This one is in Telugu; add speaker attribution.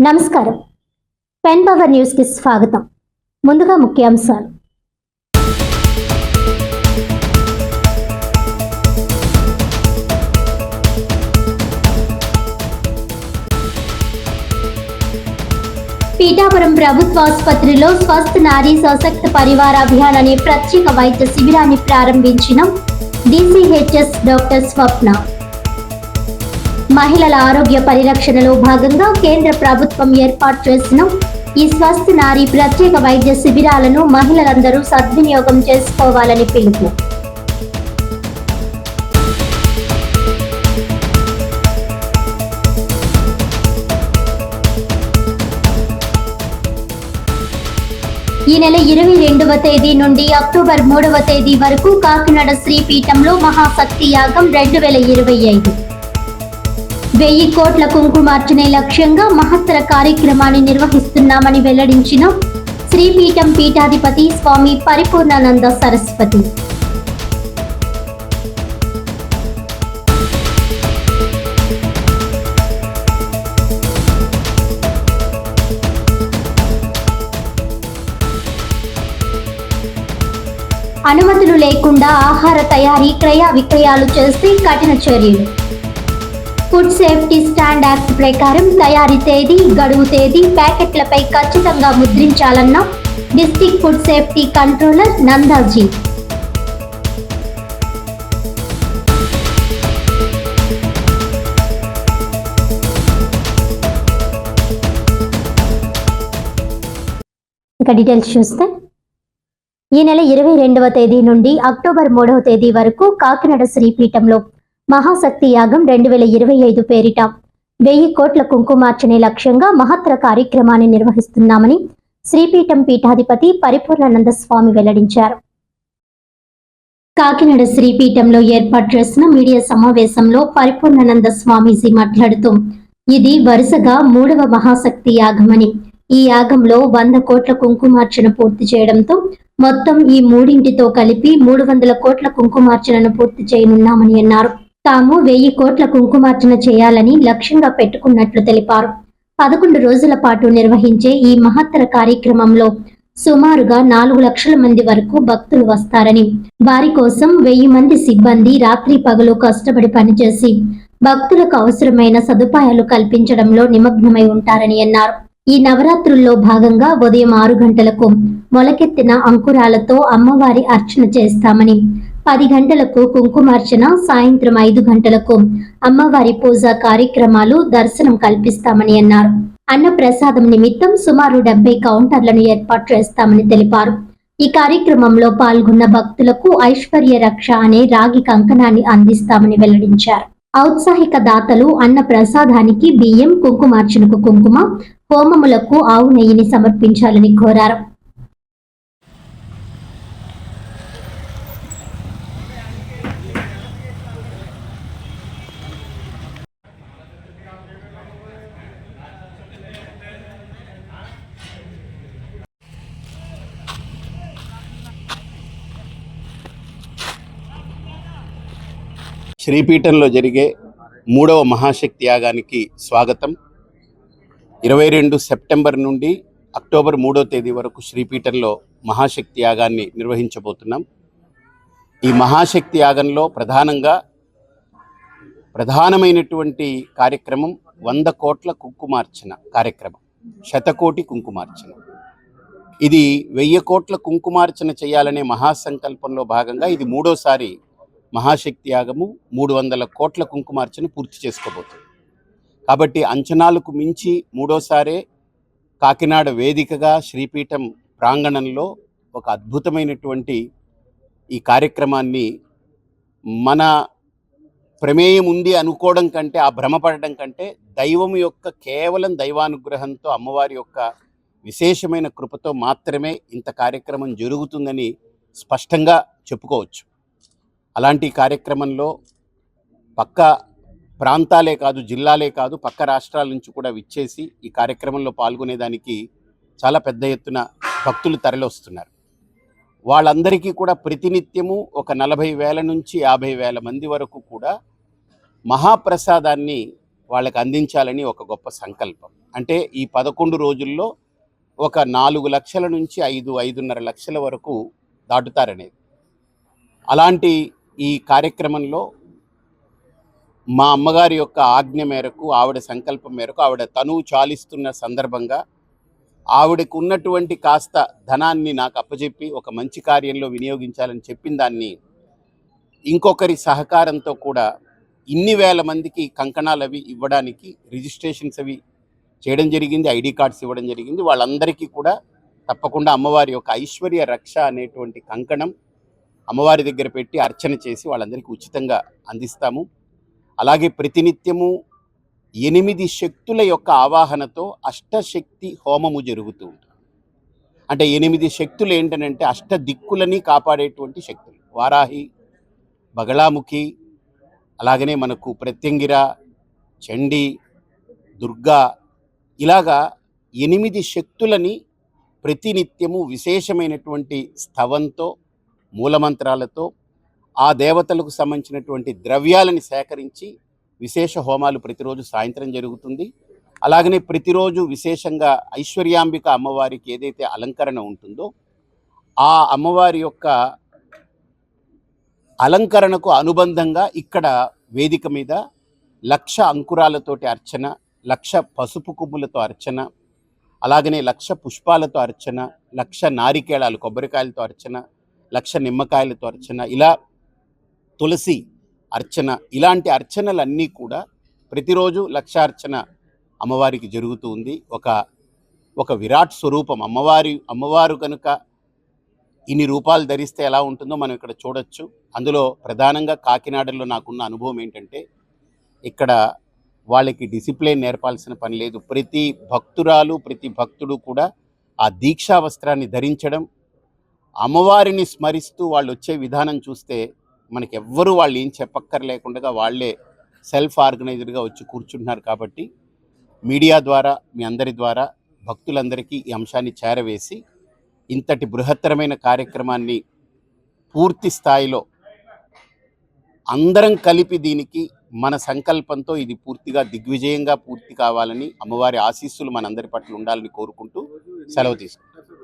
Speaker 1: నమస్కారం. పెన్ పవర్ న్యూస్కి స్వాగతం. ముందుగా ముఖ్యాంశాలు. పీఠాపురం ప్రభుత్వ ఆసుపత్రిలో స్వస్థ నారీ సశక్త పరివార అభియాన్ అనే ప్రత్యేక వైద్య శిబిరాన్ని ప్రారంభించిన డిసిహెచ్ఎస్ డాక్టర్ స్వప్న. మహిళల ఆరోగ్య పరిరక్షణలో భాగంగా కేంద్ర ప్రభుత్వం ఏర్పాటు చేసిన ఈ స్వస్థ నారీ ప్రత్యేక వైద్య శిబిరాలను మహిళలందరూ సద్వినియోగం చేసుకోవాలని పిలుపు. ఈ నెల ఇరవై రెండవ తేదీ నుండి అక్టోబర్ మూడవ తేదీ వరకు కాకినాడ శ్రీపీఠంలో మహాశక్తి యాగం రెండు వేల ఇరవై ఐదు. వెయ్యి కోట్ల కుంకుమార్చనే లక్ష్యంగా మహత్తర కార్యక్రమాన్ని నిర్వహిస్తున్నామని వెల్లడించిన శ్రీపీఠం పీఠాధిపతి స్వామి పరిపూర్ణానంద సరస్వతి. అనుమతులు లేకుండా ఆహార తయారీ క్రయ విక్రయాలు చేస్తే కఠిన చర్యలు. ఫుడ్ సేఫ్టీ స్టాండ్ యాక్ట్ ప్రకారం తయారీ తేదీ గడువు తేదీ ప్యాకెట్లపై ఖచ్చితంగా ముద్రించాలన్న district food safety controller Nandaji. ఇక డీటెయిల్స్ చూస్తే ఈ నెల ఇరవై రెండవ తేదీ నుండి అక్టోబర్ మూడవ తేదీ వరకు కాకినాడ శ్రీపీఠంలో మహాశక్తి యాగం రెండు వేల ఇరవై ఐదు పేరిట. వెయ్యి కోట్ల కుంకుమార్చనే లక్ష్యంగా మహత్తర కార్యక్రమాన్ని నిర్వహిస్తున్నామని శ్రీపీఠం పీఠాధిపతి పరిపూర్ణానంద స్వామి వెల్లడించారు. కాకినాడ శ్రీపీఠంలో ఏర్పాటు చేసిన మీడియా సమావేశంలో పరిపూర్ణానంద స్వామీజీ మాట్లాడుతూ ఇది వరుసగా మూడవ మహాశక్తి యాగమని. ఈ యాగంలో వంద కోట్ల కుంకుమార్చన పూర్తి చేయడంతో మొత్తం ఈ మూడింటితో కలిపి మూడు వందల కోట్ల కుంకుమార్చనను పూర్తి చేయనున్నామని అన్నారు. తాము వెయ్యి కోట్ల కుంకుమార్చన చేయాలని లక్ష్యంగా పెట్టుకున్నట్లు తెలిపారు. పదకొండు రోజుల పాటు నిర్వహించే ఈ మహత్తర కార్యక్రమంలో సుమారుగా నాలుగు లక్షల మంది వరకు భక్తులు వస్తారని వారి కోసం వెయ్యి మంది సిబ్బంది రాత్రి పగలు కష్టపడి పనిచేసి భక్తులకు అవసరమైన సదుపాయాలు కల్పించడంలో నిమగ్నమై ఉంటారని అన్నారు. ఈ నవరాత్రుల్లో భాగంగా ఉదయం ఆరు గంటలకు మొలకెత్తిన అంకురాలతో అమ్మవారి అర్చన చేస్తామని పది గంటలకు కుంకుమార్చన సాయంత్రం ఐదు గంటలకు అమ్మవారి పూజ కార్యక్రమాలు దర్శనం కల్పిస్తామని అన్నారు. అన్న ప్రసాదం నిమిత్తం సుమారు డెబ్బై కౌంటర్లను ఏర్పాటు చేస్తామని తెలిపారు. ఈ కార్యక్రమంలో పాల్గొన్న భక్తులకు ఐశ్వర్య రక్ష అనే రాగి కంకణాన్ని అందిస్తామని వెల్లడించారు. ఔత్సాహిక దాతలు అన్న ప్రసాదానికి బియ్యం కుంకుమార్చనకు కుంకుమ హోమములకు ఆవు నెయ్యిని సమర్పించాలని కోరారు.
Speaker 2: శ్రీపీఠంలో జరిగే మూడవ మహాశక్తి యాగానికి స్వాగతం. ఇరవై రెండు సెప్టెంబర్ నుండి అక్టోబర్ మూడో తేదీ వరకు శ్రీపీఠంలో మహాశక్తి యాగాన్ని నిర్వహించబోతున్నాం. ఈ మహాశక్తి యాగంలో ప్రధానంగా ప్రధానమైనటువంటి కార్యక్రమం వంద కోట్ల కుంకుమార్చన కార్యక్రమం శతకోటి కుంకుమార్చన. ఇది వెయ్యి కోట్ల కుంకుమార్చన చేయాలనే మహాసంకల్పంలో భాగంగా ఇది మూడోసారి మహాశక్తి యాగము మూడు వందల కోట్ల కుంకుమార్చన పూర్తి చేసుకోబోతుంది. కాబట్టి అంచనాలకు మించి మూడోసారే కాకినాడ వేదికగా శ్రీపీఠం ప్రాంగణంలో ఒక అద్భుతమైనటువంటి ఈ కార్యక్రమాన్ని మన ప్రమేయం ఉంది అనుకోవడం కంటే ఆ భ్రమపడడం కంటే దైవం యొక్క కేవలం దైవానుగ్రహంతో అమ్మవారి యొక్క విశేషమైన కృపతో మాత్రమే ఇంత కార్యక్రమం జరుగుతుందని స్పష్టంగా చెప్పుకోవచ్చు. అలాంటి కార్యక్రమంలో పక్క ప్రాంతాలే కాదు జిల్లాలే కాదు పక్క రాష్ట్రాల నుంచి కూడా విచ్చేసి ఈ కార్యక్రమంలో పాల్గొనేదానికి చాలా పెద్ద ఎత్తున భక్తులు తరలివస్తున్నారు. వాళ్ళందరికీ కూడా ప్రతినిత్యము ఒక నలభై వేల నుంచి యాభై వేల మంది వరకు కూడా మహాప్రసాదాన్ని వాళ్ళకి అందించాలని ఒక గొప్ప సంకల్పం. అంటే ఈ పదకొండు రోజుల్లో ఒక నాలుగు లక్షల నుంచి ఐదు ఐదున్నర లక్షల వరకు దాటుతారనేది. అలాంటి ఈ కార్యక్రమంలో మా అమ్మగారి యొక్క ఆజ్ఞ మేరకు ఆవిడ సంకల్పం మేరకు ఆవిడ తనువు చాలిస్తున్న సందర్భంగా ఆవిడకు ఉన్నటువంటి కాస్త ధనాన్ని నాకు అప్పచెప్పి ఒక మంచి కార్యంలో వినియోగించాలని చెప్పిన దాన్ని ఇంకొకరి సహకారంతో కూడా ఇన్ని వేల మందికి కంకణాలు అవి ఇవ్వడానికి రిజిస్ట్రేషన్స్ అవి చేయడం జరిగింది ఐడి కార్డ్స్ ఇవ్వడం జరిగింది. వాళ్ళందరికీ కూడా తప్పకుండా అమ్మవారి యొక్క ఐశ్వర్య రక్ష అనేటువంటి కంకణం అమ్మవారి దగ్గర పెట్టి అర్చన చేసి వాళ్ళందరికీ ఉచితంగా అందిస్తాము. అలాగే ప్రతినిత్యము ఎనిమిది శక్తుల యొక్క ఆవాహనతో అష్టశక్తి హోమము జరుగుతూ ఉంటుంది. అంటే ఎనిమిది శక్తులు ఏంటనంటే అష్ట దిక్కులని కాపాడేటువంటి శక్తులు. వారాహి బగళాముఖి అలాగనే మనకు ప్రత్యంగిర చండి దుర్గా ఇలాగా ఎనిమిది శక్తులని ప్రతినిత్యము విశేషమైనటువంటి స్థవంతో మూలమంత్రాలతో ఆ దేవతలకు సంబంధించినటువంటి ద్రవ్యాలని సేకరించి విశేష హోమాలు ప్రతిరోజు సాయంత్రం జరుగుతుంది. అలాగనే ప్రతిరోజు విశేషంగా ఐశ్వర్యాంబిక అమ్మవారికి ఏదైతే అలంకరణ ఉంటుందో ఆ అమ్మవారి యొక్క అలంకరణకు అనుబంధంగా ఇక్కడ వేదిక మీద లక్ష అంకురాలతోటి అర్చన లక్ష పసుపు కొమ్ములతో అర్చన అలాగనే లక్ష పుష్పాలతో అర్చన లక్ష నారికేళాలు కొబ్బరికాయలతో అర్చన లక్ష నిమ్మకాయలతో అర్చన ఇలా తులసి అర్చన ఇలాంటి అర్చనలన్నీ కూడా ప్రతిరోజు లక్షార్చన అమ్మవారికి జరుగుతూ ఉంది. ఒక ఒక విరాట్ స్వరూపం. అమ్మవారి అమ్మవారు కనుక ఇన్ని రూపాలు ధరిస్తే ఎలా ఉంటుందో మనం ఇక్కడ చూడొచ్చు. అందులో ప్రధానంగా కాకినాడలో నాకున్న అనుభవం ఏంటంటే ఇక్కడ వాళ్ళకి డిసిప్లిన్ నేర్పాల్సిన పని లేదు. ప్రతి భక్తురాలు ప్రతి భక్తుడు కూడా ఆ దీక్షా వస్త్రాన్ని ధరించడం అమ్మవారిని స్మరిస్తూ వాళ్ళు వచ్చే విధానం చూస్తే మనకి ఎవ్వరూ వాళ్ళు ఏం చెప్పక్కర్లేకుండా వాళ్ళే సెల్ఫ్ ఆర్గనైజర్గా వచ్చి కూర్చుంటున్నారు కాబట్టి మీడియా ద్వారా మీ అందరి ద్వారా భక్తులందరికీ ఈ అంశాన్ని చేరవేసి ఇంతటి బృహత్తరమైన కార్యక్రమాన్ని పూర్తి స్థాయిలో అందరం కలిపి దీనికి మన సంకల్పంతో ఇది పూర్తిగా దిగ్విజయంగా పూర్తి కావాలని అమ్మవారి ఆశీస్సులు మనందరి పట్ల ఉండాలని కోరుకుంటూ సెలవు తీసుకుంటాం